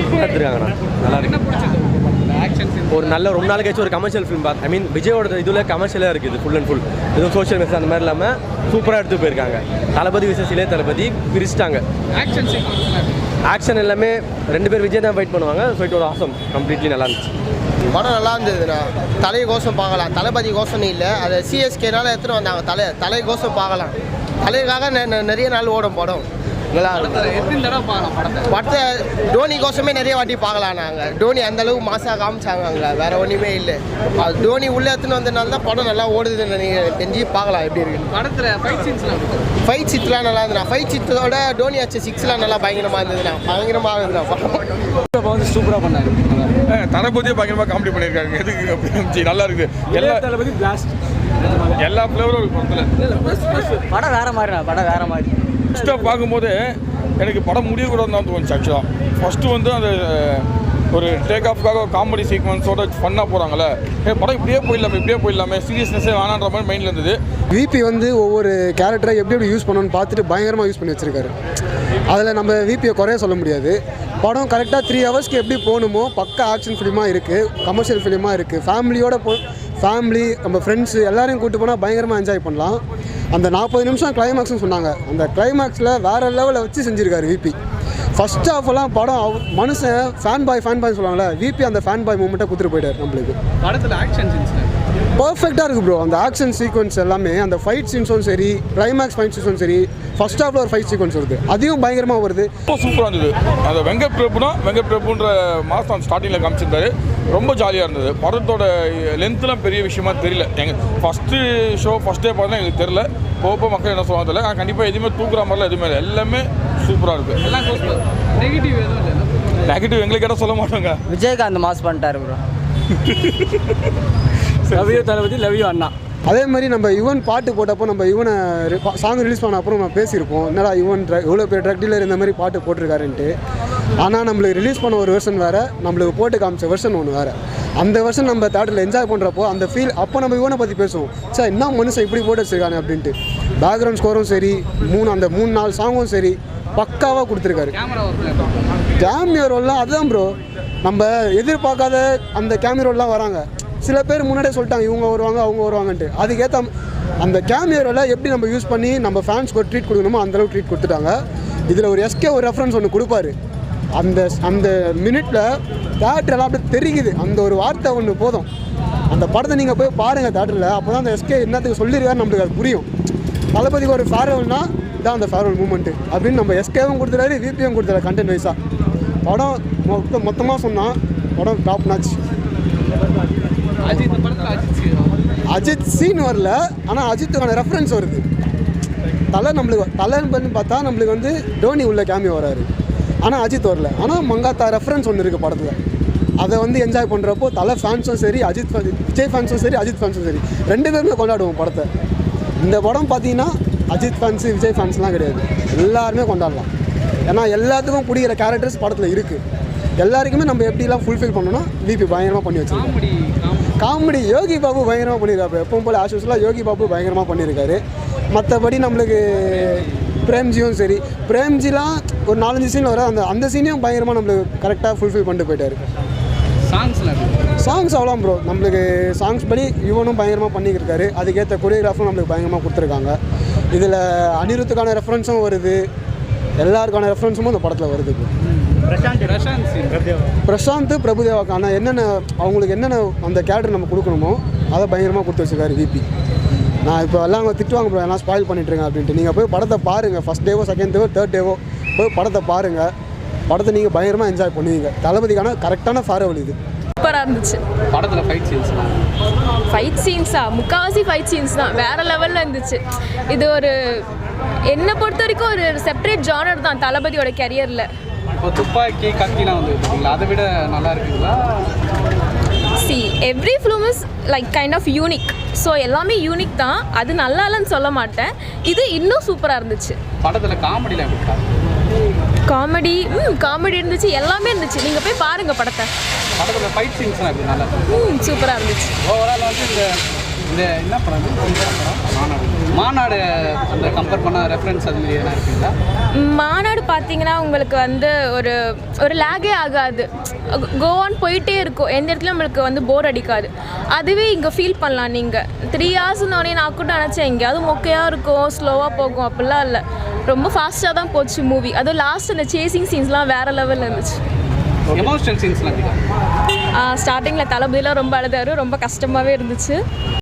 எடுத்துருக்காங்கண்ணா நல்லா இருக்கு. ஒரு நல்ல ரொம்ப நாள் கழிச்சு ஒரு கமர்ஷியல் ஃபிலிம் பார்த்து ஐ மீன் விஜயோட இதில் கமர்ஷியலாக இருக்குது ஃபுல் அண்ட் ஃபுல் எதுவும் சோஷியல் மெசேஜ் அந்த மாதிரி இல்லாமல் சூப்பராக எடுத்து போயிருக்காங்க. தளபதி விசஸ் இளைய தளபதி பிரிச்சிட்டாங்க. ஆக்ஷன் எல்லாமே ரெண்டு பேர் விஜய் தான் ஃபைட் பண்ணுவாங்க. ஃபைட் ஒரு ஆசம் கம்ப்ளீட்லி நல்லா இருந்துச்சு. படம் நல்லா இருந்ததுண்ணா. தலை கோசம் பார்க்கலாம். தளபதி கோசம்னு இல்லை. அதை சிஎஸ்கேனால எடுத்துகிட்டு வந்தாங்க. தலை தலை கோசம் பார்க்கலாம். தலைக்காக நெ- நெ- நிறைய நாள் ஓடும் படம். நல்லா படத்தை டோனி கோசமே நிறைய வாட்டி பார்க்கலாம் நாங்கள் டோனி அந்த அளவுக்கு மாசாக காமிச்சாங்க அங்கே. வேற ஒன்றுமே இல்லை. அது டோனி உள்ளே எடுத்துன்னு வந்ததுனால தான் படம் நல்லா ஓடுதுன்னு நீங்கள் தெரிஞ்சு பார்க்கலாம் எப்படி இருக்குன்னு. படத்தில் ஃபைட் சீன்ஸ்லாம் ஃபைட் சிட்லாம் நல்லா இருந்ததுண்ணா. ஃபைட் சிட்டோட டோனி அச்ச சிக்ஸ்லாம் நல்லா பயங்கரமாக இருந்ததுண்ணா. பயங்கரமாக இருந்ததுண்ணா. சூப்பராக பண்ணாரு. தளபதியே பயங்கரமாக காமெடி பண்ணியிருக்காங்க. எதுக்கு அப்படி? நல்லா இருக்கு எல்லா தளபதி பிளாஸ்ட் எல்லா ஃப்ளேவரும் ஒரு படத்தில். படம் வேற மாதிரிண்ணா படம் வேற மாதிரி. ஃபஸ்ட்டாக பார்க்கும்போது எனக்கு படம் முடியக்கூடாதுன்னு தான் தோணுச்சு ஆக்சுவலாக ஃபஸ்ட்டு வந்து அந்த ஒரு டேக் ஆஃப்காக ஒரு காமெடி சீக்வன்ஸோட ஃபன்னாக போகிறாங்களே ஏ படம் இப்படியே போயிடலாமே இப்படியே போயிடலாமே. சீரியஸ்னஸே வேணான்ற மாதிரி மைண்டில் இருந்தது. விபி வந்து ஒவ்வொரு கேரக்டரை எப்படி எப்படி யூஸ் பண்ணணும்னு பார்த்துட்டு பயங்கரமாக யூஸ் பண்ணி வச்சிருக்காரு. அதில் நம்ம விபியை குறைய சொல்ல முடியாது. படம் கரெக்டாக த்ரீ ஹவர்ஸ்க்கு எப்படி போகணுமோ பக்கா ஆக்ஷன் ஃபிலிமாக இருக்குது கமர்ஷியல் ஃபிலிமாக இருக்குது ஃபேமிலியோட போ ஃபேமிலி நம்ம ஃப்ரெண்ட்ஸு எல்லாரையும் கூப்பிட்டு போனால் பயங்கரமாக என்ஜாய் பண்ணலாம். அந்த நாற்பது நிமிஷம் கிளைமேக்ஸ்னு சொன்னாங்க. அந்த கிளைமேக்ஸில் வேறு லெவலில் வச்சு செஞ்சுருக்காரு விபி ஃபர்ஸ்ட் ஹாஃப் எல்லாம் படம் அவ் மனுஷன் ஃபேன் பாய் ஃபேன் பாய் சொல்லுவாங்கல்ல விபி அந்த ஃபேன் பாய் மூமெண்ட்டை கொடுத்துட்டு போயிட்டார் நம்மளுக்கு. படத்தில் ஆக்ஷன் பர்ஃபெக்டாக இருக்குது ப்ரோ அந்த ஆக்ஷன் சீக்வன்ஸ் எல்லாமே அந்த ஃபைட் சீன்ஸும் சரி கிளைமேக்ஸ் ஃபைட் சீன்ஸும் சரி ஃபர்ஸ்ட் ஹாஃபில் ஒரு ஃபைட் சீக்வன்ஸ் வருது. அதையும் பயங்கரமாக வருது. ரொம்ப சூப்பராக இருந்தது. அந்த வெங்கட் பிரபுனா வெங்கட் பிரபுன்ற மாதம் ஸ்டார்டிங்கில் காமிச்சிருந்தாரு. ரொம்ப ஜாலியாக இருந்தது. படத்தோட லென்த்லாம் பெரிய விஷயமா தெரியல. எங்கள் ஃபஸ்ட்டு ஷோ ஃபஸ்ட் டே பார்த்தா எங்களுக்கு தெரியல. போக மக்கள் என்ன சொல்லுவாங்க தெரியல. ஆனால் கண்டிப்பாக எதுவுமே தூக்குற மாதிரிலாம் எதுவுமே இல்லை. எல்லாமே சூப்பராக இருக்குது நெகட்டிவ் எதுவும் இல்லை நெகட்டிவ் எங்களுக்கு கேட்டால் சொல்ல மாட்டாங்க. விஜயகாந்த் மாஸ் பண்ணிட்டாரு bro love you Thalapathy love you அண்ணா. அதே மாதிரி நம்ம யுவன் பாட்டு போட்டப்போ நம்ம யுவனை சாங் ரிலீஸ் பண்ண அப்புறம் நம்ம பேசியிருப்போம். என்னடா யுவன் ட்ர இவ்வளோ பேர் ட்ரக் டீலர் இந்த மாதிரி பாட்டு போட்டிருக்காருன்ட்டு. ஆனால் நம்மளுக்கு ரிலீஸ் பண்ண ஒரு வெர்ஷன் வேறு நம்மளுக்கு போட்டு காமிச்ச வெர்ஷன் ஒன்று வேறு. அந்த வெர்ஷன் நம்ம தேட்டரில் என்ஜாய் பண்ணுறப்போ அந்த ஃபீல் அப்போ நம்ம யுவனை பற்றி பேசுவோம். சார் என்ன மனுஷன் இப்படி போட்டு வச்சிருக்கானே அப்படின்ட்டு. பேக்ரவுண்ட் ஸ்கோரும் சரி மூணு அந்த மூணு நாலு சாங்கும் சரி பக்காவாக கொடுத்துருக்காரு. கேமியோ ரோல்லாம் அதுதான் ப்ரோ நம்ம எதிர்பார்க்காத அந்த கேமியோ ரோல்லாம் வராங்க. சில பேர் முன்னாடியே சொல்லிட்டாங்க இவங்க வருவாங்க அவங்க வருவாங்கன்ட்டு. அதுக்கேற்ற அந்த கேமியரில் எப்படி நம்ம யூஸ் பண்ணி நம்ம ஃபேன்ஸ்க்கு ஒரு ட்ரீட் கொடுக்கணுமோ அந்த அளவுக்கு ட்ரீட் கொடுத்துட்டாங்க. இதில் ஒரு எஸ்கே ஒரு ரெஃபரன்ஸ் ஒன்று கொடுப்பாரு. அந்த அந்த மினிட்ல தேட்டரெல்லாம் அப்படியே தெரியுது அந்த ஒரு வார்த்தை ஒன்று போதும். அந்த படத்தை நீங்கள் போய் பாருங்கள் தேட்டரில் அப்போ தான் அந்த எஸ்கே என்னத்துக்கு சொல்லியிருக்காரு நம்மளுக்கு அது புரியும். தளபதிக்கு ஒரு ஃபேர்வெல்னா இதான் அந்த ஃபேர்வெல் மூமெண்ட்டு அப்படின்னு நம்ம எஸ்கேவும் கொடுத்துட்டாரு விபியும் கொடுத்துறாரு கண்டென்ட் வைஸாக படம் மொத்த மொத்தமாக சொன்னால் படம் டாப் நாச் அஜித் படத்தில் அஜித் அஜித் சீன் வரல. ஆனால் அஜித்துக்கான ரெஃபரன்ஸ் வருது. தலை நம்மளுக்கு தலைன்னு பண்ணி பார்த்தா நம்மளுக்கு வந்து டோனி உள்ள கேமி வராரு. ஆனால் அஜித் வரல. ஆனால் மங்காத்தா ரெஃபரன்ஸ் ஒன்று இருக்குது படத்தில். அதை வந்து என்ஜாய் பண்ணுறப்போ தலை ஃபேன்ஸும் சரி அஜித் விஜய் ஃபேன்ஸும் சரி அஜித் ஃபேன்ஸும் சரி. ரெண்டு பேருமே கொண்டாடுவோம் படத்தை. இந்த படம் பார்த்தீங்கன்னா அஜித் ஃபேன்ஸு விஜய் ஃபேன்ஸ்லாம் கிடையாது. எல்லாருமே கொண்டாடலாம். ஏன்னா எல்லாத்துக்கும் பிடிக்கிற கேரக்டர்ஸ் படத்தில் இருக்குது எல்லாருக்குமே நம்ம எப்படிலாம் ஃபுல்ஃபில் பண்ணணும்னா விபி பயங்கரமாக பண்ணி வச்சிருக்கோம். காமெடி யோகி பாபு பயங்கரமாக பண்ணியிருக்காரு எப்பவும் போல் ஆஷுவலாக யோகி பாபு பயங்கரமாக பண்ணியிருக்காரு மற்றபடி நம்மளுக்கு பிரேம்ஜியும் சரி. பிரேம்ஜிலாம் ஒரு நாலஞ்சு சீன் வர அந்த அந்த சீனையும் பயங்கரமாக நம்மளுக்கு கரெக்டாக ஃபுல்ஃபில் பண்ணிட்டு போயிட்டாரு. சாங்ஸ்லாம் சாங்ஸ் அவ்வளோ ப்ரோ நம்மளுக்கு சாங்ஸ் படி யுவனும் பயங்கரமாக பண்ணியிருக்காரு அதுக்கேற்ற கொரியோகிராஃபும் நம்மளுக்கு பயங்கரமாக கொடுத்துருக்காங்க. இதில் அனிருத்துக்கான ரெஃபரன்ஸும் வருது. எல்லாருக்கான ரெஃபரன்ஸும் அந்த படத்தில் வருது. பிரசாந்த் பிரபுதேவாக்கான என்னென்ன அவங்களுக்கு என்னென்ன அந்த கேரக்டர் நம்ம கொடுக்கணுமோ அதை பயங்கரமாக கொடுத்து வச்சிருக்காரு விபி நான் இப்போ எல்லாம் அவங்க திட்டுவாங்க ப்ரோ எல்லாம் ஸ்பாயில் பண்ணிட்டுருங்க அப்படின்ட்டு. நீங்கள் போய் படத்தை பாருங்கள் ஃபஸ்ட் டேவோ செகண்ட் டேவோ தேர்ட் டேவோ போய் படத்தை பாருங்கள் படத்தை நீங்கள் பயங்கரமாக என்ஜாய் பண்ணுவீங்க. தளபதிக்கான கரெக்டான ஃபேரவல் இது. சூப்பராக இருந்துச்சு. படத்தில் ஃபைட் சீன்ஸ்லாம் ஃபைட் சீன்ஸா முக்காவாசி ஃபைட் சீன்ஸ் தான். வேற லெவலில் இருந்துச்சு. இது ஒரு என்னை பொறுத்த வரைக்கும் ஒரு செப்பரேட் ஜானர் தான் தளபதியோட கெரியரில் இப்போ துப்பாக்கி கத்திலாம் வந்து பார்த்தீங்களா அதை விட நல்லா இருக்குங்களா? See every film is like kind of unique so எல்லாமே யூனிக் தான். அது நல்லா இல்லைன்னு சொல்ல மாட்டேன். இது இன்னும் சூப்பராக இருந்துச்சு. படத்தில் காமெடியில்? காமெடி ம் காமெடி இருந்துச்சு. எல்லாமே இருந்துச்சு. நீங்கள் போய் பாருங்கள் படத்தை. படத்தில் ஃபைட் சீன்ஸ்லாம் ம் சூப்பராக இருந்துச்சு. ஓவரால் வந்து இந்த இந்த என்ன படம்? மாநாடு. மாநாடு அந்த கம்பேர் பண்ண ரெஃபரன்ஸ் அது மாதிரி எதனா இருக்குங்களா? மாநாடு பார்த்தீங்கன்னா உங்களுக்கு வந்து ஒரு ஒரு லேகே ஆகாது. கோவான் போயிட்டே இருக்கும். எந்த இடத்துல நம்மளுக்கு வந்து போர் அடிக்காது. அதுவே இங்கே ஃபீல் பண்ணலாம் நீங்கள் த்ரீ ஹவர்ஸ்னோடனே நான் கூட நினச்சேன் எங்கேயாவது மொக்கையாக இருக்கும் ஸ்லோவாக போகும் அப்படிலாம் இல்லை. ரொம்ப ஃபாஸ்ட்டாக தான் போச்சு மூவி அதுவும் லாஸ்ட் அந்த சேசிங் சீன்ஸ்லாம் வேறு லெவலில் இருந்துச்சு. எமோஷனல் சீன்ஸ்லாம் ஸ்டார்டிங்கில் தளபதியெலாம் ரொம்ப அழுதாரு. ரொம்ப கஷ்டமாகவே இருந்துச்சு.